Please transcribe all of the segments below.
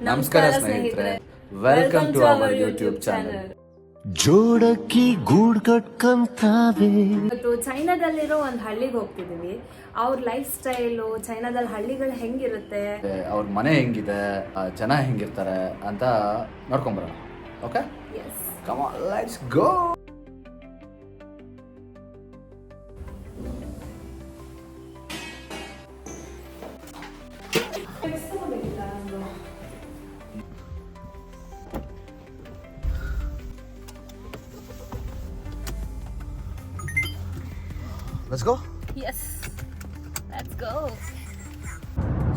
ನಮಸ್ಕಾರ ಸ್ನೇಹಿತರೆ. Welcome to our YouTube channel ಜೋಡಕ್ಕಿ ಗೂಡ್ ಕಟ್ಕಂತಾವೆ. ಇವತ್ತು ಚೈನಾದಲ್ಲಿರೋ ಒಂದು ಹಳ್ಳಿಗೆ ಹೋಗ್ತಿದೀವಿ. ಅವ್ರ ಲೈಫ್ ಸ್ಟೈಲು ಚೈನಾದಲ್ಲಿ ಹಳ್ಳಿಗಳು ಹೆಂಗಿರುತ್ತೆ? ಅವ್ರ ಮನೆ ಹೆಂಗಿದೆ? ಆ, ಜನ ಹೆಂಗಿರ್ತಾರೆ ಅಂತ ನೋಡ್ಕೊಂಬರೋಣ okay yes come let's go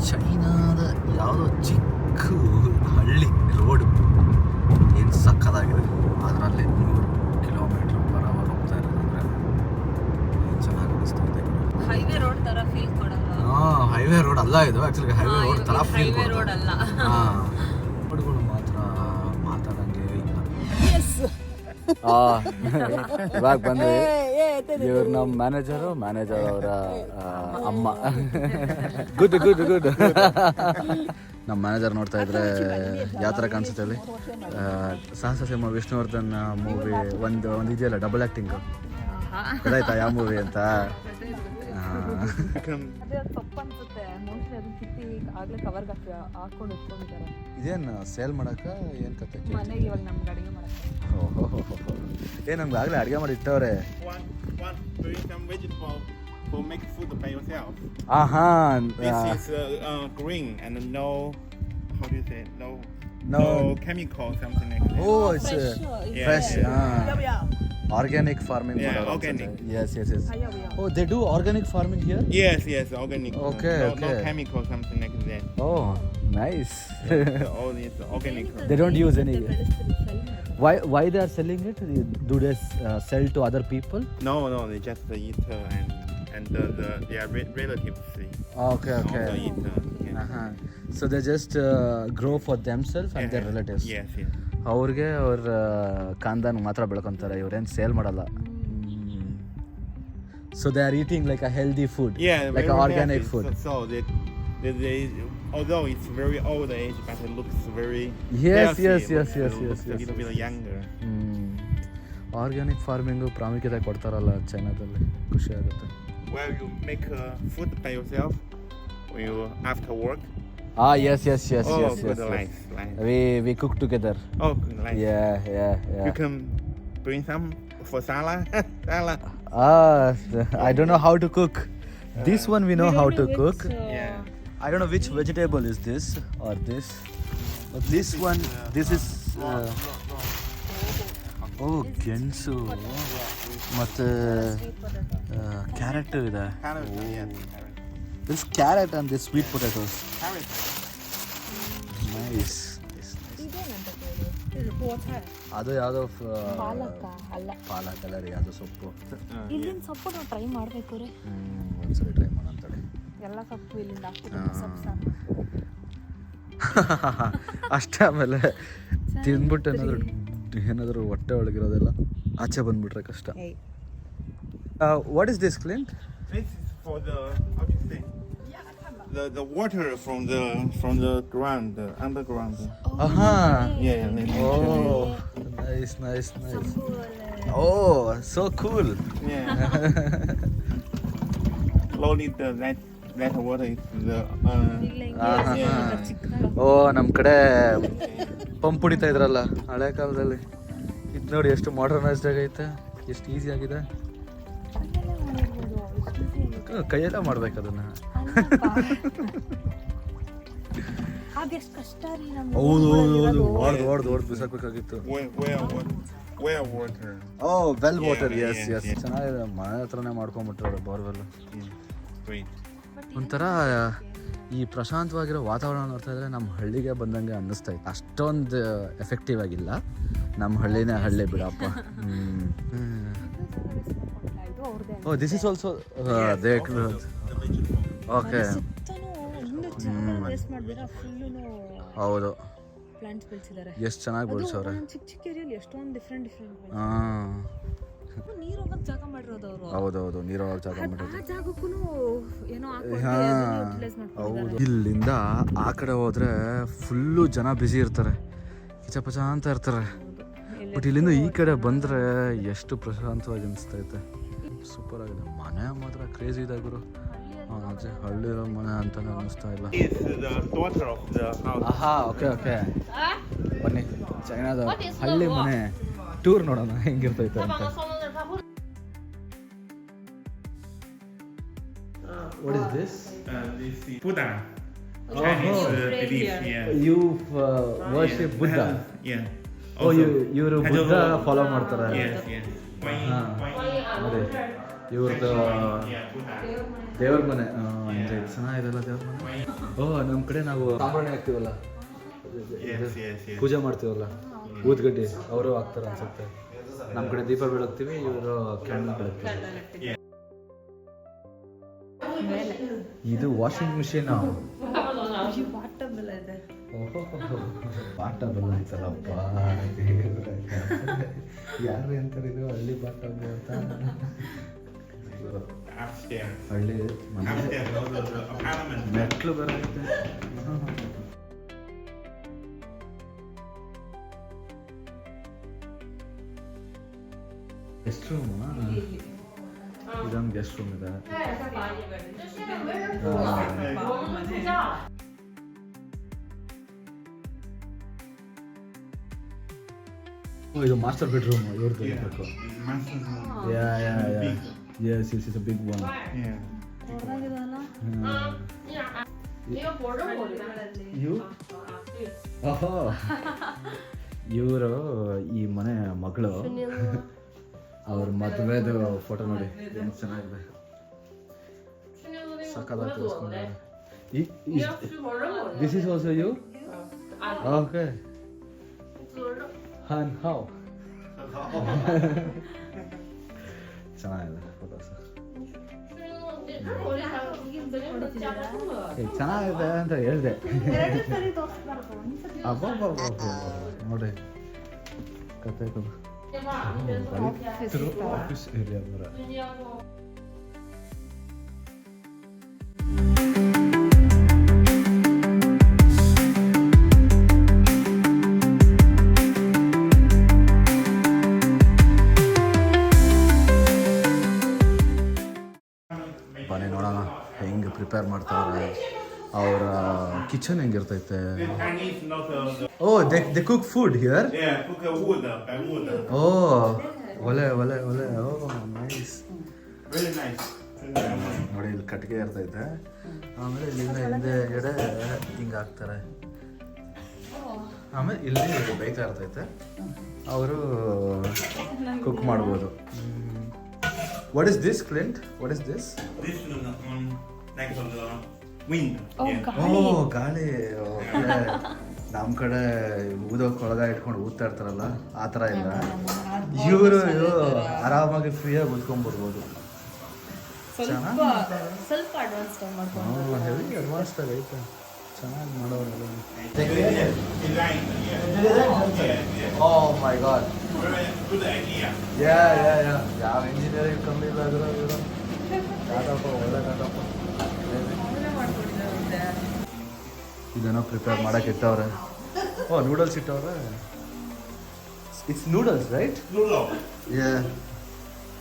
ಚೈನಾದ ಯಾವುದೋ ಚಿಕ್ಕ ಹಳ್ಳಿ ರೋಡ್ ಏನು ಸಕ್ಕದಾಗಿದೆ ಅದರಲ್ಲಿ ನೂರು ಕಿಲೋಮೀಟ್ರ್ ಪರ್ ಅವರ್ ಹೋಗ್ತಾ ಇರೋದಂದ್ರೆ ಚೆನ್ನಾಗಿ ಅನಿಸ್ತಾ ಇದೆ ಹೈವೇ ರೋಡ್ ತರ ಫೀಲ್ ಕೊಡಲ್ಲ. ಹಾಂ ಹೈವೇ ರೋಡ್ ಅಲ್ಲ ಇದು. ಆ್ಯಕ್ಚುಲಿ ಹೈವೇ ರೋಡ್ ಥರ ಫೀಲ್ ರೋಡ್ ಅಲ್ಲ. ಹಾಂ. ಇವಾಗ ಬಂದ್ವಿ. ಇವ್ರು ನಮ್ಮ ಮ್ಯಾನೇಜರು ಮ್ಯಾನೇಜರ್ ಅವರ ಅಮ್ಮ. ಗುಡ್ ಗುಡ್ ಗುಡ್ ನಮ್ಮ ಮ್ಯಾನೇಜರ್ ನೋಡ್ತಾ ಇದ್ರೆ ಯಾವ ಥರ ಕಾಣಿಸುತ್ತೆ ಅಲ್ಲಿ? ಸಾಹಸ ಸಿಂಹ ವಿಷ್ಣುವರ್ಧನ್ ಮೂವಿ ಒಂದು ಒಂದು ಇದೆಯಲ್ಲ ಡಬಲ್ ಆ್ಯಕ್ಟಿಂಗ್ ಗೊತ್ತಾಯ್ತಾ ಯಾವ ಮೂವಿ ಅಂತ? ಆಗಲೇ ಕವರ್ಗೆ ಹಾಕೊಂಡಿತ್ತು ಅಂತಾರ ಸೇಲ್ ಮಾಡಕ ಏನು ಕಥೆ ಇದೆ ಮನೆ ಇವಾಗ ನಮ್ಮ ಗಡಿ ಮಾಡ್ತಾರೆ ಓಹೋ ಹೋ ಹೋ ಹೋ ಏ ನಮಗೆ ಆಗಲೇ ಅರ್ಗೆ ಮಾಡಿ ಇಟ್ಟವರೇ. It is a grain and no how do they no no chemical something oh it's fresh ah organic farming Yeah, organic. yes yes yes oh they do organic farming here Yes, yes, organic. Okay, no, No okay. chemical, something like that. oh nice So all this organic. They don't use any- why why they are selling it do they uh, sell to other people No, no, they just eat uh, and and the, the their re- relatives. Ah, okay okay eat. Uh, yeah. uh-huh. so they just uh, grow for themselves and their relatives Yes, yes. ಅವ್ರಿಗೆ ಅವ್ರ ಖಂದಾನ ಮಾತ್ರ ಬೆಳ್ಕೊತಾರೆ ಇವ್ರು ಏನು sale ಮಾಡೋಲ್ಲ so are eating like a healthy food like organic food so that how though it's very how the age present look is very yes yes yes yes yes yes ಯಂಗೆ ಹ್ಞೂ organic farming ಪ್ರಾಮುಖ್ಯತೆ ಕೊಡ್ತಾರಲ್ಲ ಚೆನ್ನಾದಲ್ಲಿ ಖುಷಿ ಆಗುತ್ತೆ. While do make food tie you say of ಅಯ್ಯೋ of the work work. ಆ yes yes yes oh, yes good, yes nice, nice. We we cook together Oh, good, nice. Yeah yeah yeah You can bring some for salad. salad. Ah, I don't know how to cook. This one we know how to cook. Yeah. I don't know which vegetable is this or this. But this one, this is. Uh, oh, ಗೆಣಸು ಮತ್ತು carrot ಇದೆ Carrot. Yes. Carrot. This carrot sweet this sweet potatoes Carrot. Nice. ಅದು ಯಾವುದೋ ಪಾಲಕ ಅಲ್ಲ ಪಾಲಕ್ colour ಅದು ಸೊಪ್ಪು ಇಲ್ಲಿನ ಸೊಪ್ಪು ನಾವು ಟ್ರೈ ಮಾಡ್ಬೇಕು ರೀ ಒಂದ್ಸರಿ ಟ್ರೈ ಮಾಡೋಣ ತಡೆ ಎಲ್ಲ ಸೊಪ್ಪು ಇಲ್ಲಿಂದ ಅಷ್ಟೇ ಆಮೇಲೆ ತಿಂದ್ಬಿಟ್ಟು ಏನಾದರೂ ಏನಾದರೂ ಹೊಟ್ಟೆ ಒಳಗಿರೋದೆಲ್ಲ ಆಚೆ ಬಂದ್ಬಿಟ್ರೆ ಕಷ್ಟ what is this clean for is for the? The, water from the from the ground, the underground. ಆಹಾ Yeah, yeah. let me okay. nice, nice, nice. Oh, so cool. Cool Yeah. Slowly the that that water is the uh. ಓ ನಮ್ಮ ಕಡೆ pump ಹೊಡಿತಾ ಇದ್ರಲ್ಲ ಹಳೆ ಕಾಲದಲ್ಲಿ ಇದು ನೋಡಿ ಎಷ್ಟು ಮಾಡರ್ನೈಸ್ಡ್ ಆಗೈತೆ ಎಷ್ಟು ಈಸಿ ಆಗಿದೆ ಕೈಯಲ್ಲೇ ಮಾಡ್ಬೇಕು ಅದನ್ನ. ಹೌದು ಹೌದು ಹೌದು. ಹೊಡೆದು ಹೊಡ್ದು ಹೊಡ್ದು ಬಿಸಾಕ್ಬೇಕಾಗಿತ್ತು? Oh well water yes yes. ಚೆನ್ನಾಗಿದೆ. ಮನೆ ಹತ್ರನೇ ಮಾಡ್ಕೊಂಡ್ಬಿಟ್ರು ಬೋರ್ವೆಲ್. ಒಂಥರ ಈ ಪ್ರಶಾಂತವಾಗಿರೋ ವಾತಾವರಣ ನೋಡ್ತಾ ಇದ್ರೆ ನಮ್ಮ ಹಳ್ಳಿಗೆ ಬಂದಂಗೆ ಅನ್ನಿಸ್ತಾ ಇತ್ತು. ಅಷ್ಟೊಂದು ಎಫೆಕ್ಟಿವ್ ಆಗಿಲ್ಲ. ನಮ್ಮ ಹಳ್ಳಿನೇ ಹಳ್ಳಿ ಬಿಡಪ್ಪ. ಓ this is also they okay ಸುತ್ತನೂ ಇನ್ನೂ ಚೆನ್ನಾಗಿ ವೇಸ್ಟ್ ಮಾಡ್ದಿರ ಫುಲ್ಲು ಹೌದು. ಪ್ಲಾಂಟ್ಸ್ ಬೆಳೆಸಿದ್ದಾರೆ ಎಷ್ಟು ಚೆನ್ನಾಗಿ ಬೆಳೆಸವ್ರೆ? ಚಿಕ್ಕ ಚಿಕ್ಕ ಏರಿಯಲ್ಲಿ ಎಷ್ಟೊಂದು ಡಿಫ್ರೆಂಟ್ ಡಿಫ್ರೆಂಟ್ ಹಾಂ. ನೀರ್ ಹೋಗಕ್ಕೆ ಜಾಗ ಮಾಡಿರೋದು ಅವರು. ಹೌದೌದು ಜಾಗ ಮಾಡಿರೋದು. ಆ ಜಾಗಕ್ಕೂ ಏನೋ ಹಾ, ಯುಟಿಲೈಸ್ ಹೌದು. ಇಲ್ಲಿಂದ ಆ ಕಡೆ ಹೋದ್ರೆ ಫುಲ್ಲು ಜನ ಬ್ಯುಸಿ ಇರ್ತಾರೆ. ಕಿಚಪಚ ಅಂತ ಇರ್ತಾರೆ. ಬಟ್ ಇಲ್ಲಿಂದ ಈ ಕಡೆ ಬಂದ್ರೆ ಎಷ್ಟು ಪ್ರಶಾಂತವಾಗಿ ಅನಿಸ್ತೈತೆ ಸೂಪರ್ ಆಗಿದೆ ಮನೆ ಮಾತ್ರ ಕ್ರೇಜಿ ಇದೆ ಗುರು ಅಜ್ಜಿ ಹಳ್ಳಿರೋ ಮನೆ ಅಂತ ಅನ್ನಿಸ್ತಾ ಇಲ್ಲ. ಆಹಾ ಓಕೆ ಓಕೆ ಬನ್ನಿ ಚೈನಾದ ಹಳ್ಳಿ ಮನೆ ಟೂರ್ ನೋಡೋಣ ಹೆಂಗಿರ್ತೈತೆ ಅಂತ What is this? Uh, this is Buddha. Chinese uh, belief, yeah. You worship Buddha. Yeah. ಓ ಇವರು ಬುದ್ಧ ಫಾಲೋ ಮಾಡ್ತಾರೆ. ನೋಡಿ ಇವ್ರದ್ದು ದೇವ್ರ ಮನೆ. ಚೆನ್ನಾಗಿದೆಲ್ಲ ದೇವ್ರ ಮನೆ? ಓ ನಮ್ಮ ಕಡೆ ನಾವು ಸಾಂಬ್ರಾಣಿ ಹಾಕ್ತೀವಲ್ಲ. ಪೂಜೆ ಮಾಡ್ತೀವಲ್ಲ? ಊದ್ಗಡ್ಡಿ. ಅವರು ಹಾಕ್ತಾರೆ ಅನ್ಸುತ್ತೆ. ನಮ್ಮ ಕಡೆ ದೀಪ ಬೆಳಗ್ತೀವಿ ಇವರು ಕ್ಯಾಂಡಲ್ ಬೆಳಗ್ತೀವಿ. ಇದು ವಾಷಿಂಗ್ ಮಿಷಿನ್. ಬಾಟ ಬಂದಾಯ್ತಲ್ಲಪ್ಪ ಯಾರು ಎಂತಾರಿದ್ರು ಇದು ಹಳ್ಳಿ ಪಾಠ ಅಂತ. ಹಳ್ಳಿ. ಮೆಟ್ಲು ಬರುತ್ತೆ ಗೆಸ್ಟ್ ರೂಮ್ ಇದೊಂದು ಗೆಸ್ಟ್ ರೂಮ್ ಇದೆ ಓ, ಇದು ಮಾಸ್ಟರ್ ಬೆಡ್ರೂಮ್ ಇವ್ರದ್ದು. ಇರಬೇಕು. Yeah yeah yeah yes yes is is a big one. You ಓಹೋ ಇವರು ಈ ಮನೆ ಮಗಳು. ಅವ್ರ ಮದುವೆದು ಫೋಟೋ ನೋಡಿ. ಎಷ್ಟು ಚೆನ್ನಾಗಿದೆ. ಸಕ್ಕದಾಗಿ this is also you okay Han how ಚೆನ್ನಾಗಿದೆ ಫೋಟೋಸ್ ಚೆನ್ನಾಗಿದೆ ಅಂತ ಹೇಳಿದೆ ಅಬ್ಬಾ ನೋಡಿ ಕತೆ ಆಫೀಸ್ ಏರಿಯಾ ಬನ್ನಿ ನೋಡೋಣ. ಹೆಂಗೆ ಪ್ರಿಪೇರ್ ಮಾಡ್ತಾರೆ ಅವರ ಕಿಚನ್ ಹೆಂಗಿರ್ತೈತೆ ಓ the the cook food here ಓ, ಒಲೆ ಒಲೆ ಒಲೆ. Oh nice. ನೋಡಿ, ಇಲ್ಲಿ ಕಟ್ಟಿಗೆ ಇರ್ತೈತೆ. ಆಮೇಲೆ ಇಲ್ಲಿಂದ ಹಿಂದೆ ಎಡೆ ಹಿಂಗೆ ಹಾಕ್ತಾರೆ. ಆಮೇಲೆ ಇಲ್ಲಿ ಬೇಯ್ತಾ ಇರ್ತೈತೆ ಅವರು ಕುಕ್ ಮಾಡ್ಬೋದು. What is this Clint? What is this This one um, like the wind. yeah. ಓ ಗಾಳಿ. ನಮ್ಮ ಕಡೆ ಊದೋಕ್ ಕೊಳಗ ಇಟ್ಕೊಂಡು ಊದ್ತಾ ಇರ್ತಾರಲ್ಲ ಆ ಥರ ಇಲ್ಲ. ಇವರು ಆರಾಮಾಗಿ ಫ್ರೀಯಾಗಿ ಊದ್ಕೊಂಡ್ಬರ್ಬೋದು ಸ್ವಲ್ಪ ಸ್ವಲ್ಪ ಅಡ್ವಾನ್ಸ್ ಟೈಮ್ ಮಾಡ್ಕೊಂಡು ಹೆವಿ ಅಡ್ವಾನ್ಸ್ ಐತೆ. ಚೆನ್ನಾಗಿ ಮಾಡೋರು. ಓ ಮೈ ಗಾಡ್. ಯಾ ಯಾ ಯಾ ಯಾವ ಇಂಜಿನಿಯರಿಂಗ್ ಕಮ್ಮಿ ಇಲ್ಲ ಅದ್ರ ಇವರು ಟಾಟಪ್ಪ ಒಳ್ಳೆ ಕಾಟಪ್ಪ ಇದೇನೋ ಪ್ರಿಪೇರ್ ಮಾಡಕ್ಕೆ ಇಟ್ಟವ್ರೆ. ಓ ನೂಡಲ್ಸ್ ಇಟ್ಟವ್ರೆ? ಇಟ್ಸ್ ನೂಡಲ್ಸ್ ರೈಟ್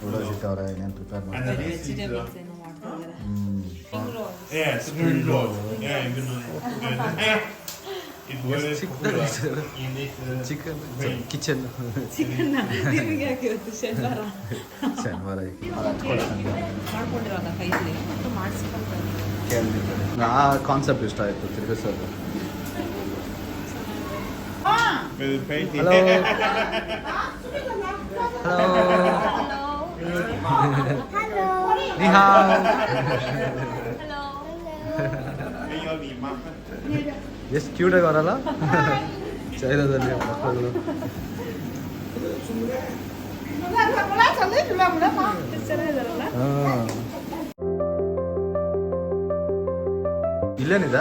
ನೂಡಲ್ಸ್ ಇಟ್ಟವ್ರೆ ಏನೇನು ಪ್ರಿಪೇರ್ And ಮಾಡ್ತಾ ಇದ್ದಾರೆ yeah, spring roll. Yeah, you know. it's very popular in this uh, kitchen ಚಿಕನ್ನ ನಿಮಗೆ ಹಾಕಿರುತ್ತೆ ಶನಿವಾರ ಶನಿವಾರ ಮಾಡ್ಕೊಂಡಿರೋದ ಕೈಲಿ ಮಾಡಿಸ್ಕೊಂಡು ಆ ಕಾನ್ಸೆಪ್ಟ್ ಇಷ್ಟ ಆಯಿತು ತಿರುಗಿಸೋದು ಹಲೋ ಹಲೋ ನಿಹಾ ಎಷ್ಟು ಕ್ಯೂಟಾಗಿ ಬರಲ್ಲ? ಚೈನಾದಲ್ಲಿ ಮಕ್ಕಳು. ಇಲ್ಲೇನಿದ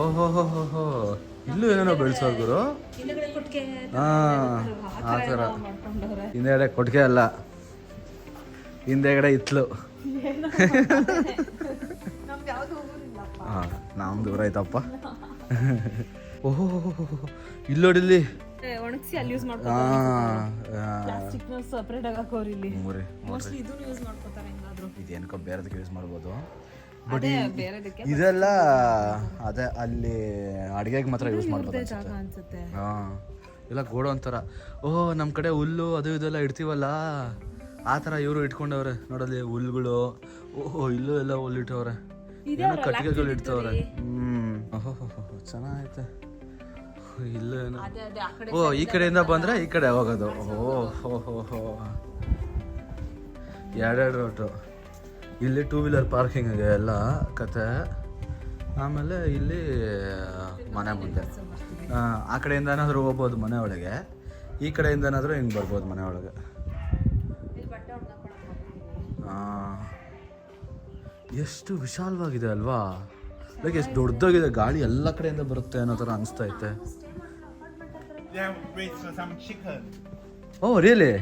ಓಹೋ ಹೋ. ಹೋ ಹೋ ಇಲ್ಲೂ ಏನೇನೋ ಬೆಳೆಸೋರು ಗುರು. ಆ ಥರ. ಹಿಂದೆಗಡೆ ಕೊಟ್ಟಿಗೆ ಅಲ್ಲ. ಹಿಂದೆಗಡೆ ಇತ್ಲು. ಹಾಂ ನಮ್ದು ದೂರ ಆಯ್ತಪ್ಪ ಓಹೋ ಇಲ್ಲಿ ನೋಡಿಲ್ಲಿ ಒಣಗಿಸಿ ಅಲ್ಲಿ ಯೂಸ್ ಮಾಡ್ಕೊ ಹಾಂ ಪ್ಲಾಸ್ಟಿಕ್ ಸಪ್ರೇಟ್ ಆಗಿ ಹಾಕೋರು ಇಲ್ಲಿ. ಮೋಸ್ಟ್ಲಿ ಇದನ್ನು ಯೂಸ್ ಮಾಡ್ಕೋತಾರೆ ಹೆಂಗಾದ್ರು. ಇದೇನಕ್ಕೋ ಬೇರೆದಕ್ಕೆ ಯೂಸ್ ಮಾಡ್ಬೋದು. ಬಟ್ ಇದೆಲ್ಲ ಅದೇ ಅಲ್ಲಿ ಅಡಿಗೆಗೆ ಮಾತ್ರ ಯೂಸ್ ಮಾಡ್ಬೋದು ಅನ್ಸುತ್ತೆ. ಹಾಂ. ಇಲ್ಲ ಗೋಡು ಓಹ್ ನಮ್ಮ ಕಡೆ ಹುಲ್ಲು ಅದು ಇದೆಲ್ಲ ಇಡ್ತೀವಲ್ಲ? ಆ ಥರ ಇವರು ಇಟ್ಕೊಂಡವ್ರೆ. ನೋಡಲ್ಲಿ ಹುಲ್ಗಳು. ಓಹೋ ಇಲ್ಲೂ ಎಲ್ಲ ಹುಲ್ಲು ಇಟ್ಟವ್ರೆ. ಏನೋ ಕಟ್ಟಿಗೆಗಳು ಇಡ್ತವ್ರೆ. ಹ್ಮ್. ಚೆನ್ನಾಗೈತೆ. ಇಲ್ಲ ಓ ಈ ಕಡೆಯಿಂದ ಬಂದ್ರೆ ಈ ಕಡೆ ಹೋಗೋದು ಓ ಹೋ ಹೋ ಹೋ ಎರಡೆರಡು ರೋಟು ಇಲ್ಲಿ ಟೂ ವೀಲರ್ ಪಾರ್ಕಿಂಗ್ ಎಲ್ಲ ಕತೆ. ಆಮೇಲೆ ಇಲ್ಲಿ ಮನೆ ಮುಂದೆ. ಆ, ಆ ಕಡೆಯಿಂದ ಏನಾದರೂ ಹೋಗ್ಬೋದು ಮನೆ ಒಳಗೆ. ಈ ಕಡೆಯಿಂದ ಏನಾದರೂ ಹಿಂಗೆ ಬರ್ಬೋದು ಮನೆ ಒಳಗೆ. ಎಷ್ಟು ವಿಶಾಲವಾಗಿದೆ ಅಲ್ವಾ? ಲೈಕ್ ಎಷ್ಟು ದೊಡ್ಡದಾಗಿದೆ ಗಾಳಿ ಎಲ್ಲ ಕಡೆಯಿಂದ ಬರುತ್ತೆ ಅನ್ನೋ ಥರ ಅನಿಸ್ತಾ ಐತೆ. ಓ ರಿಯಲಿ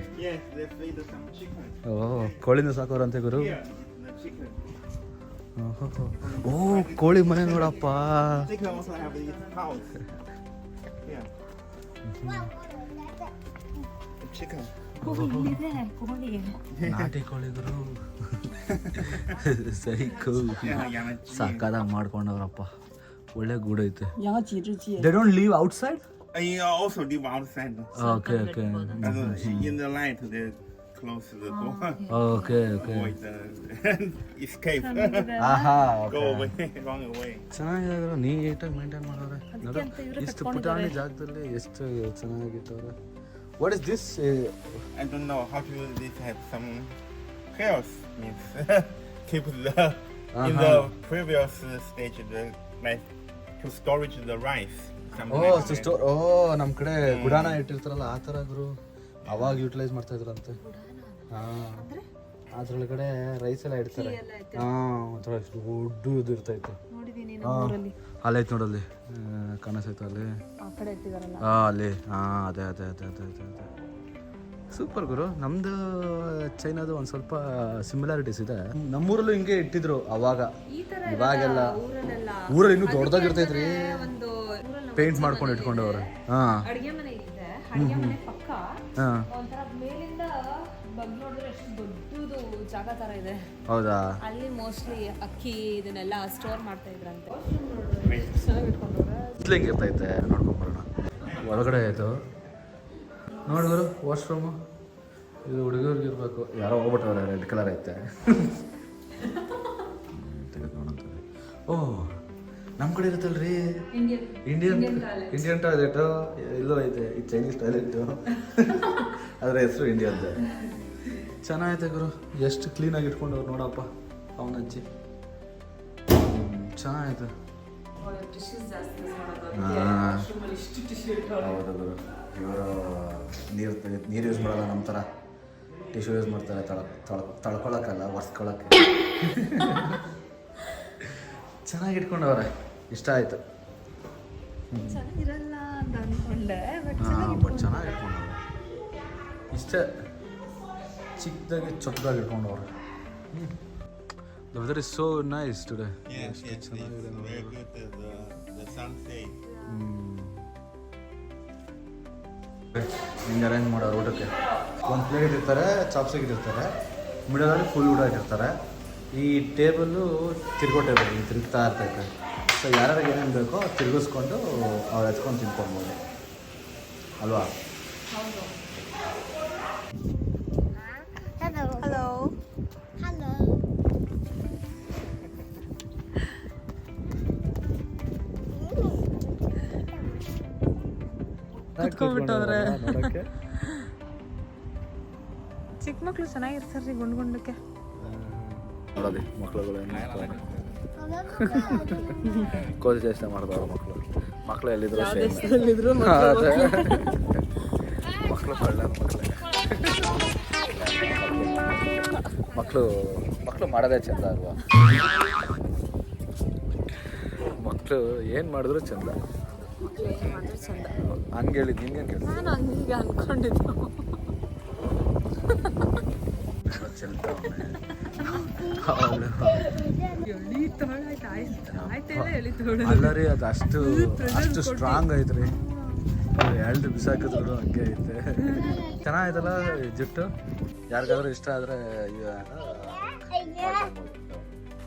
ಓ ಕೋಳಿನ ಸಾಕೋರಂತೆ ಗುರು. ಓ ಕೋಳಿ ಮನೆ ನೋಡಪ್ಪ. Chicken. ನಾಟಿಗಳಿದ್ರು ಸೈಕೋ ಮಾಡ್ಕೊಂಡವ್ರಪ್ಪ. ಒಳ್ಳೆ ಗೂಡ್ ಐತೆ. Live outside okay they ಚೆನ್ನಾಗಿದ್ರು ನೀ ಮೇಂಟೈನ್ ಮಾಡೋರೆ. ಇಷ್ಟು ಪುಟಾಣಿ ಜಾಗದಲ್ಲಿ ಎಷ್ಟು ಚೆನ್ನಾಗಿತ್ತವ್ರೆ ಚೆನ್ನಾಗಿಟ್ಟವ್ರೆ what is this I don't know how to use this. Have some chaos means. Keep the in the previous stage the like to storage the rice. Something oh like that. Store ಓ ನಮ್ಮ ಕಡೆ ಗುಡಾನ ಇಟ್ಟಿರ್ತಾರಲ್ಲ ಆ ಥರ ಗುರು. ಅವಾಗ utilise ಮಾಡ್ತಾ ಇದ್ರಂತೆ. ಹಾಂ. ಅದ್ರೊಳಗಡೆ rice ಎಲ್ಲ ಇಡ್ತಾರೆ. ಹಾಂ ಒಂಥರ ಎಷ್ಟು ದೊಡ್ಡ ಇದು ಇರ್ತೈತೆ ನೋಡಿದೀನಿ ಹಾಂ. ಅಲ್ಲೈತೆ ನೋಡಲ್ಲಿ. ಕಾಣಿಸ್ತೈತೆ ಅಲ್ಲಿ. ಕಡೆ ಇಟ್ಟಿದಾರಲ್ಲ ಹಾಂ ಅಲ್ಲಿ. ಹಾಂ ಅದೇ ಅದೇ ಅದೇ ಅದೇ ಅದೇ ಅದೇ. ಸೂಪರ್ ಗುರು. ನಮ್ದು ಚೈನಾದು ಒಂದು ಸ್ವಲ್ಪ ಸಿಮಿಲಾರಿಟೀಸ್ ಇದೆ. ನಮ್ಮೂರಲ್ಲೂ ಹಿಂಗೆ ಇಟ್ಟಿದ್ರು ಅವಾಗ. ಇವಾಗೆಲ್ಲ ಊರಲ್ಲೆಲ್ಲ. ಊರಲ್ಲಿ ಇನ್ನೂ ದೊಡ್ಡದಾಗಿರ್ತೈತ್ರಿ. ಒಂದು ಪೇಂಟ್ ಮಾಡ್ಕೊಂಡು ಇಟ್ಕೊಂಡವ್ರೆ. ಹಾಂ ಅಡಿಗೆ ಮನೆ ಇದೆ. ಅಡಿಗೆ ಮನೆ ಪಕ್ಕ. ಹಾಂ. ಒಂಥರ ಮೇಲಿಂದ ಜಾಗ ತರ ಇದೆ. ಹೌದಾ? ಅಲ್ಲಿ ಮೋಸ್ಟ್ಲಿ ಅಕ್ಕಿ ಇದನ್ನೆಲ್ಲ ಸ್ಟೋರ್ ಮಾಡ್ತಾ ಇದ್ರಂತೆ. ಚೆನ್ನಾಗಿ ಇರ್ತೈತೆ? ನೋಡ್ಕೊಂಬರೋಣ ಒಳಗಡೆ ಇದು. ನೋಡಿದ್ರು ವಾಶ್ರೂಮು ಇದು ಹುಡುಗರಿಗೆ ಇರಬೇಕು. ಯಾರೋ ಹೋಗ್ಬಿಟ್ಟವ್ರೆ ರೆಡ್ ಕಲರ್ ಐತೆ. ಓ ನಮ್ಮ ಕಡೆ ಇರುತ್ತಲ್ರಿ? ಇಂಡಿಯನ್ ಇಂಡಿಯನ್ ಟಾಯ್ಲೆಟು ಇಲ್ಲೋ ಐತೆ ಈ ಚೈನೀಸ್ ಟಾಯ್ಲೆಟು ಅದರ ಹೆಸರು ಇಂಡಿಯನ್ದು ಚೆನ್ನಾಗೈತೆ ಗುರು. ಎಷ್ಟು ಕ್ಲೀನಾಗಿ ಇಟ್ಕೊಂಡವ್ರು ನೋಡಪ್ಪ ಅವನಜ್ಜಿ ಚೆನ್ನಾಗೈತೆ. ಹೌದು ಗುರು. ಇವರು ನೀರು ನೀರು ಯೂಸ್ ಮಾಡಲ್ಲ ನಮ್ಮ ಥರ. ಟಿಶ್ಯೂ ಯೂಸ್ ಮಾಡ್ತಾರೆ ತಳ ತಳ ತಳ್ಕೊಳಕ್ಕಲ್ಲ ಒರೆಸ್ಕೊಳಕ್ಕೆ. ಚೆನ್ನಾಗಿ ಇಟ್ಕೊಂಡವ್ರೆ. ಇಷ್ಟ ಆಯಿತು. ಅಂತ ಬಟ್ ಚೆನ್ನಾಗಿ ಇಟ್ಕೊಂಡವ್ರೆ. ಇಷ್ಟೇ. ಚಿಕ್ಕದಾಗಿ ಚೊಕ್ಕದಾಗಿ ಇಟ್ಕೊಂಡವ್ರೆ the weather is so nice today Yes, yes, it's very good. The, the, the sunset. ಹಿಂಗೆ ಅರೇಂಜ್ ಮಾಡೋರು ಊಟಕ್ಕೆ. ಒಂದು ಪ್ಲೇಟ್ ಇರ್ತಾರೆ ಚಾಪ್ಸ್ ಇಟ್ಟಿರ್ತಾರೆ. ಮಿಡಲಲ್ಲಿ ಫುಲ್ ಊಟ ಇಟ್ಟಿರ್ತಾರೆ. ಈ ಟೇಬಲ್ಲು ತಿರ್ಗೋ ಟೇಬಲ್ ತಿರುಗ್ತಾ ಇರ್ತೈತೆ. ಸೊ ಯಾರ್ಯಾರಿಗೆ ಏನೇನು ಬೇಕೋ ತಿರುಗಿಸ್ಕೊಂಡು ಅವ್ರು ಹಚ್ಕೊಂಡು ತಿನ್ಕೊಬೋದು. ಅಲ್ವಾ? ನೋಡೋಕ್ಕೆ. ಚಿಕ್ಕ ಮಕ್ಕಳು ಚೆನ್ನಾಗಿರ್ತಾರ್ರಿ ಗುಂಡ್ ಗುಂಡಕ್ಕೆ ನೋಡೋದಿ ಮಕ್ಳುಗಳು ಏನು ಕೋತಿ ಚೇಷ್ಟೆ ಮಾಡ್ತಾವ್ರ ಮಕ್ಕಳು ಮಕ್ಕಳು ಎಲ್ಲಿದ್ರು ಎಲ್ಲಿದ್ರು ಮಕ್ಕಳು ಕಳ್ಳ ಮಕ್ಕಳು ಮಕ್ಕಳು ಮಾಡೋದೇ ಚಂದ ಅಲ್ವಾ? ಮಕ್ಕಳು ಏನು ಮಾಡಿದ್ರು ಚಂದ. ಮಾಡಿದ್ರು ಚಂದ ಹಂಗೆ ಹೇಳಿದ್ ಹಿಂಗೆ ಕೇಳಿ ನಾನು ಹಂಗೆ ಅನ್ಕೊಂಡಿದ್ದು. ಅಲ್ಲರಿ ಅದು ಅಷ್ಟು ಅಷ್ಟು ಸ್ಟ್ರಾಂಗ್ ಐತ್ರಿ. ಎರಡು ಬಿಸಾಕಿದ್ರು ಹಂಗೆ ಐತೆ. ಚೆನ್ನಾಗೈತಲ್ಲ ಜುಟ್ಟು? ಯಾರಿಗಾದ್ರೂ ಇಷ್ಟ ಆದ್ರೆ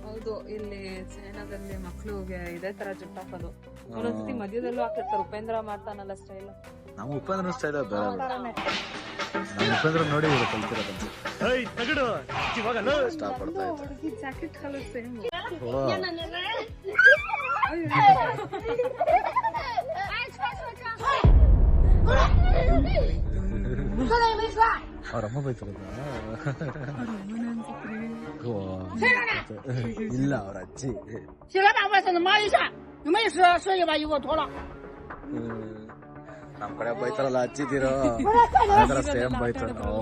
ಹೌದು ಇಲ್ಲಿ ಚೈನಾದಲ್ಲಿ ಮಕ್ಕಳಿಗೆ ಇದೇ ತರ ಜುಟ್ಟು ಹಾಕೋದು. ಒಂದೊಂದ್ಸತಿ ಮಧ್ಯದಲ್ಲೂ ಹಾಕಿರ್ತಾರೆ. ಉಪೇಂದ್ರ ಮಾಡ್ತಾನಲ್ಲ ಸ್ಟೈಲ್ ನಮ್ಮ ಉಪೇಂದ್ರ ಸ್ಟೈಲ್ ಬೇರೆ ನಮ್ಮ ಉಪೇಂದ್ರ ನೋಡಿ ಇವರು ಕಲ್ತಿರೋದು. ಸ್ಟಾಪ್ ಕೊಡ್ತಾ ಇತ್ತು ಜಾಕೆಟ್ ಕಲರ್ ಸೇಮ್ ಓ, ಅವ್ರ ಅಮ್ಮ ಬೈತಿರೋದ ಓ, ಇಲ್ಲ ಅವ್ರ ಅಜ್ಜಿ 新老板，我是骂一下，你没事，所以把衣服脱了。 ನಮ್ ಕಡೆ ಬೈತಾರಲ್ಲ ಹಚ್ಚಿದಿರೋ ಸೇಮ್ ಬೈತಾರ ಓ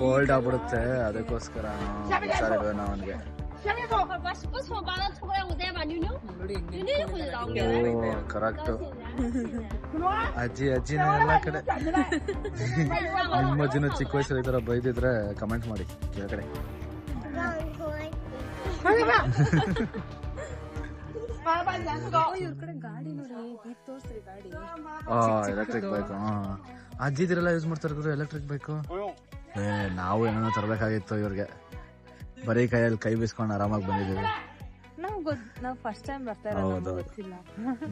ಕೋಲ್ಡ್ ಆಗ್ಬಿಡುತ್ತೆ ಅದಕ್ಕೋಸ್ಕರ ಹುಷಾರಿಲ್ವೇ ನಾವು ಅವನಿಗೆ 下面走，把不从把它脱过来，我再把妞妞， ನೋಡಿ 妞妞回来了。 ಓ ಕರೆಕ್ಟ್ ಅಜ್ಜಿ ಅಜ್ಜಿನ ಎಲ್ಲ ಕಡೆ ನಿಮ್ಮ ಅಜ್ಜಿನ ಚಿಕ್ಕ ವಯಸ್ಸಲ್ಲಿ ಈ ಥರ ಬೈದಿದ್ರೆ ಕಮೆಂಟ್ ಮಾಡಿ ಕೆಳಗಡೆ ಇವ್ರ ಕಡೆ ಗಾಡಿ ನೋಡಿ ತೋರ್ಸ್ರಿ ಗಾಡಿ. ಎಲೆಕ್ಟ್ರಿಕ್ ಬೈಕ್ ಅಜ್ಜಿದಿರೆಲ್ಲ ಯೂಸ್ ಮಾಡ್ತಾರೆ ಎಲೆಕ್ಟ್ರಿಕ್ ಬೈಕು ಏ ನಾವು ಏನೋ ತರಬೇಕಾಗಿತ್ತು ಇವ್ರಿಗೆ. ಬರೀ ಕೈಯಲ್ಲಿ ಕೈ ಬೀಸ್ಕೊಂಡು ಆರಾಮಾಗಿ ಬಂದಿದ್ದೀವಿ.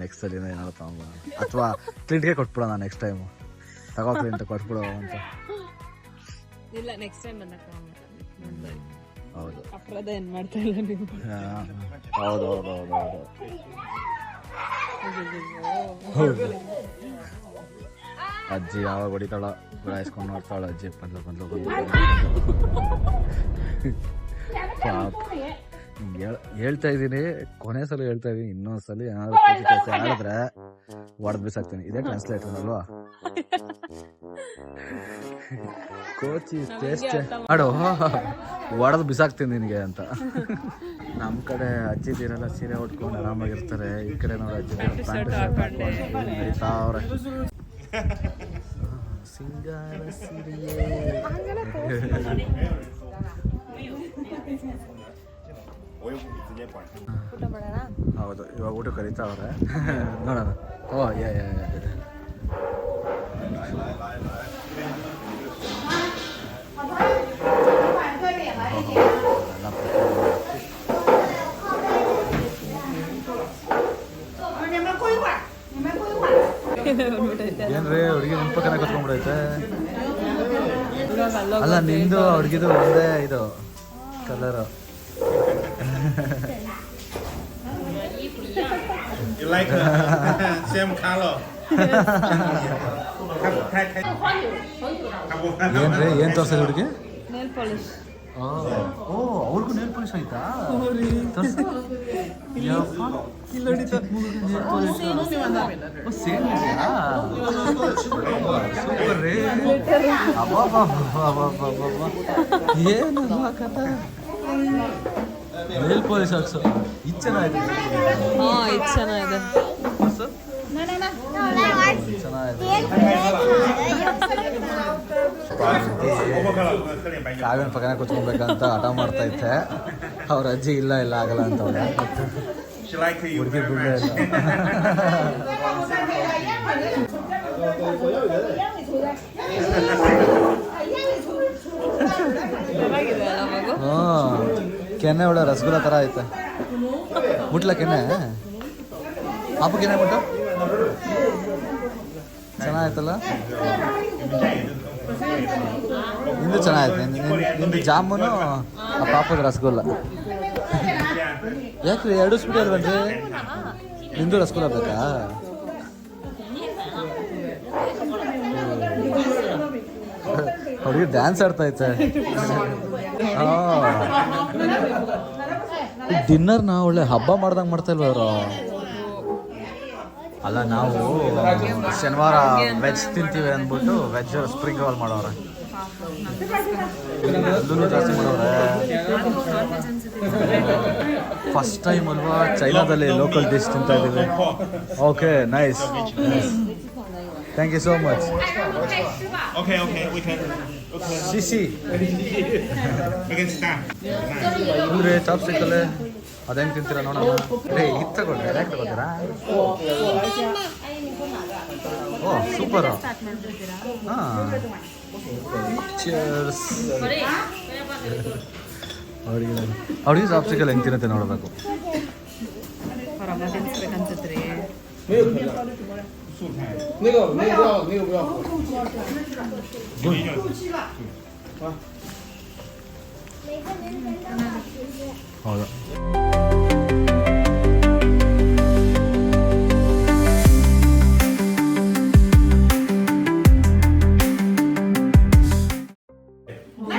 ನೆಕ್ಸ್ಟ್ ಸಲ ಏನಾದ್ರು ತಗೊಂಬೋಣ ಅಥವಾ ಕ್ಲಿಂಟ್ಗೆ ಕೊಟ್ಬಿಡೋಣ ನೆಕ್ಸ್ಟ್ ಟೈಮ್ ತಗೋ ಕ್ಲಿಂಟ್ ಕೊಟ್ಬಿಡೋ ಅಂತ. ಇಲ್ಲ ನೆಕ್ಸ್ಟ್ ಟೈಮ್ ಬಂದಾಗ ಹೌದು. ಅಪರಾಧ ಏನು ಮಾಡ್ತಾ ಇಲ್ಲ ನೀವು? ಹೌದು ಹೌದು ಹೌದು ಹೌದು. ಅಜ್ಜಿ ಯಾವಾಗ ಹೊಡಿತಾಳ ಗುಳಾಯಿಸ್ಕೊಂಡು ನೋಡ್ತಾಳ ಅಜ್ಜಿ ಬಂದ್ಲು ಬಂದ್ಲು ಬಂದ್ಲು. ಪಾಪ ಹೇಳ್ತಾ ಇದ್ದೀನಿ. ಕೊನೆ ಸಲ ಹೇಳ್ತಾ ಇದೀನಿ ಇನ್ನೊಂದ್ ಸಲ ಏನಾದ್ರು ಕೋಚಿ ಕೆಲಸ ಮಾಡಿದ್ರೆ ಹೊಡೆದ್ ಬಿಸಾಕ್ತೀನಿ. ಇದೇ ಟ್ರಾನ್ಸ್ಲೇಟರ್ ಅಲ್ವಾ? ಕೋಚಿ ಟೇಸ್ಟ್ ಆಡು ಹೊಡೆದು ಬಿಸಾಕ್ತೀನಿ ನಿನಗೆ ಅಂತ. ನಮ್ಮ ಕಡೆ ಅಜ್ಜಿದಿರಲ್ಲ ಸೀರೆ ಉಟ್ಕೊಂಡು ಆರಾಮಾಗಿರ್ತಾರೆ. ಈ ಕಡೆ ನೋಡಿ ಅಜ್ಜಿ ಸಿಂಗಾರ ಸಿರಿಯೇ. ಊಟ ಮಾಡೋಣ ಹೌದು ಇವಾಗ ಊಟ ಕರೀತಾವ್ರೆ ನೋಡೋಣ. ಓ ಯಾ ಯಾ. ಏನ್ರಿ ಅವ್ರಿಗೆ ನಿನ್ ಪಕ್ಕನ ಕತ್ಕೊಂಡ್ಬಿಡೈತೆ? ಅಲ್ಲ ನಿಂದು ಅವ್ರಿಗಿದು ಒಂದೇ ಇದು colour You like uh, same color? ಏನ್ರಿ ಏನ್ ತೋರ್ಸೋದು ಹುಡುಗಿ ನೇಲ್ ಪಾಲಿಶ್ ಓ ಅವ್ರಿಗೂ ನೇಲ್ ಪಾಲಿಶ್ ಆಯ್ತಾ ತೋರ್ಸು. ಯಪ್ಪ. ಚಿಕ್ಕ ಮಗುಗೆ nail polish ಆ? ಓ, same ಇದೆಯಾ? Super ರೀ. ಅಬ್ಬಬ್ಬಬ್ಬಬ್ಬಬ್ಬಬ್ಬ. ಏನು ಕಥೆ ನೇಲ್ ಪಾಲಿಶ್ ಹಾಕ್ಸು ಇದು ಚೆನ್ನಾಗಿದೆ. ಹಾ ಇದು ಚೆನ್ನಾಗಿದೆ. ತೋರ್ಸು. ಚೆನ್ನಾಗಿದೆ ಕಾವ್ಯನ ಪಕ್ಕನ ಕೂತ್ಕೊಬೇಕಂತ ಹಠ ಮಾಡ್ತಾ ಇದ್ದೆ. ಅವ್ರ ಅಜ್ಜಿ ಇಲ್ಲ ಇಲ್ಲ ಆಗಲ್ಲ ಅಂತ ಹುಡುಗಿ. ಇಲ್ಲ. ಕೆನ್ನೆ ಒಳ್ಳೆ ರಸಗುಲ್ಲ ಥರ ಐತೆ. ಮುಟ್ಲ ಕೆನ್ನೆ ಪಾಪ ಕೆನ್ನೆ ಮುಟ್ಟು ಚೆನ್ನಾಗಿತ್ತಲ್ಲ ನಿಂದು ಚೆನ್ನಾಗೈತೆ. ನಿಂದು- ಜಾಮೂನು, ಆ ಪಾಪದ ರಸಗುಲ್ಲ. ಯಾಕ್ರಿ ಎರಡು ಸ್ಪೀಡ್ ಅಲ್ವನ್ರಿ ನಿಂದು ರಸಗುಲ್ಲ ಬೇಕಾ? ಹುಡುಗಿ ಡ್ಯಾನ್ಸ್ ಆಡ್ತಾ ಐತೆ ನಾ ಒಳ್ಳೆ ಹಬ್ಬ ಮಾಡ್ದಂಗೆ ಮಾಡ್ತಾ ಇಲ್ವ ಅವರು ಅಲ್ಲ ನಾವು ಶನಿವಾರ ವೆಜ್ ತಿಂತೀವಿ ಅಂದ್ಬಿಟ್ಟು ವೆಜ್ ಸ್ಪ್ರಿಂಗ್ ರೋಲ್ ಮಾಡೋರೆ ಅದನ್ನು ಜಾಸ್ತಿ ಮಾಡೋರೆ ಫಸ್ಟ್ ಟೈಮ್ ಅಲ್ವಾ? ಚೈನಾದಲ್ಲಿ ಲೋಕಲ್ ಡಿಶ್ ತಿಂತಾ ಇದ್ದೀವಿ. Okay nice thank you so much Start. ಅಂದ್ರೆ ಚಾಪ್ಸ್ಟಿಕ್ಕಲ್ಲೇ ಅದು ಹೆಂಗೆ ತಿಂತೀರಾ ನೋಡೋಣ ರೇ ಇದು ತಗೊಂಡ್ರೆ ಯಾಕೆ ತಗೋತೀರಾ ಓ ಸೂಪರ್ ಹಾಂ ಚಿಯರ್ಸ್ ಅವರಿಗೆ ಅವ್ರಿಗೆ ಚಾಪ್ಸ್ಟಿಕಲ್ ಹೆಂಗೆ ತಿನ್ನತ್ತೆ ನೋಡಬೇಕು ನೀವು ನೀವು ತಿನ್ಸ್ಬೇಕನ್ಸತ್ರಿ 那个那个不要，那个不要。 ಹೌದು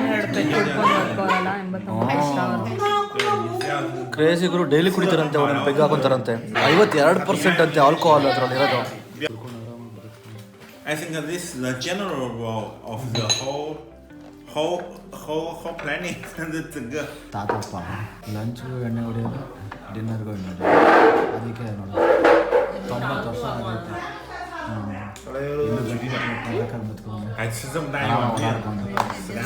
ಎರಡು ಪೆಟ್ರೋಲ್ ಹೊಡ್ಕೋರಲ್ಲ ಎಂಬತ್ತೊಂಬತ್ತು ಇಷ್ಟ ಅವರು ಕ್ರೇಜಿಗರು ಡೈಲಿ ಕುಡಿತಾರಂತೆ ಒಂದೊಂದು ಪೆಗ್ ಹಾಕೊಂತಾರಂತೆ ಐವತ್ತೆರಡು ಪರ್ಸೆಂಟ್ ಅಂತೆ ಆಲ್ಕೋಹಾಲ್ ಅದ್ರಲ್ಲಿ ಇರೋದು I think that this is the general role of the whole, whole, whole, whole planet. 整个 ತಾತಪ್ಪ ಲಂಚ್ಗೂ ಎಣ್ಣೆ ಹೊಡೆಯೋದು ಡಿನ್ನರ್ಗೂ ಎಣ್ಣೆ ಹೊಡೆಯೋದು ಅದಕ್ಕೆ ನೋಡಿ ತೊಂಬತ್ತು ವರ್ಷ ಆಗೈತೆ ಹ್ಮ್. ಇನ್ನೂ ಗಟ್ಟಿ ಗಟ್ಟಿ ಬದುಕೊಂಡು 还吃这么大一碗面，食量。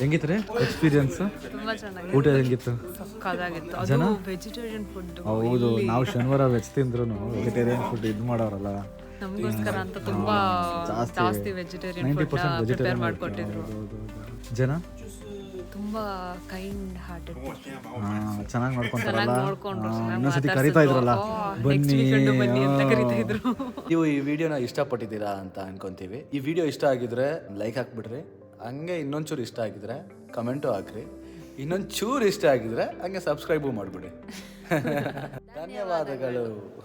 ಹೆಂಗಿತ್ತು ರೀ? ಎಕ್ಸ್ಪೀರಿಯನ್ಸ್ ತುಂಬಾ ಚೆನ್ನಾಗಿ ಊಟ ಹೆಂಗಿತ್ತು? ಸಕ್ಕದಾಗಿತ್ತು ಅದು ಜನ? ವೆಜಿಟೇರಿಯನ್ ಫುಡ್ ಹೌದು ನಾವು ಶನಿವಾರ ವೆಜ್ ತಿಂದ್ರು ವೆಜಿಟೇರಿಯನ್ ಫುಡ್ ಇದು ಮಾಡೋರಲ್ಲ. ನಮಗೋಸ್ಕರ ಅಂತ ತುಂಬಾ ಜಾಸ್ತಿ ವೆಜಿಟೇರಿಯನ್ ಫುಡ್ ಪ್ರಿಪೇರ್ ಮಾಡ್ಕೊಟ್ಟಿದ್ರು. ಜನ? ತುಂಬಾ ಕೈಂಡ್ ಹಾರ್ಟೆಡ್ ಚೆನ್ನಾಗಿ ನೋಡ್ಕೊಂತಾರಲ್ಲ ಆ, ಚೆನ್ನಾಗಿ ಇನ್ನೊಂದ್ಸತಿ. ಕರಿತಾ ಇದ್ರಲ್ಲ? ಬನ್ನಿ. ಅಂತ ಕರಿತಾ ಇದ್ರು. ನೀವು ಈ ವಿಡಿಯೋನ ಇಷ್ಟಪಟ್ಟಿದ್ದೀರಾ ಅಂತ ಅನ್ಕೊಂತೀವಿ. ಈ ವಿಡಿಯೋ ಇಷ್ಟ ಆಗಿದ್ರೆ ಲೈಕ್ ಹಾಕ್ಬಿಡ್ರಿ. ಹಂಗೆ ಇನ್ನೊಂಚೂರು ಇಷ್ಟ ಆಗಿದ್ರೆ ಕಮೆಂಟು ಹಾಕ್ರಿ. ಇನ್ನೊಂದು ಚೂರು ಇಷ್ಟ ಆಗಿದ್ರೆ ಹಂಗೆ ಸಬ್ಸ್ಕ್ರೈಬು ಮಾಡಿಬಿಡಿ. ಧನ್ಯವಾದಗಳು.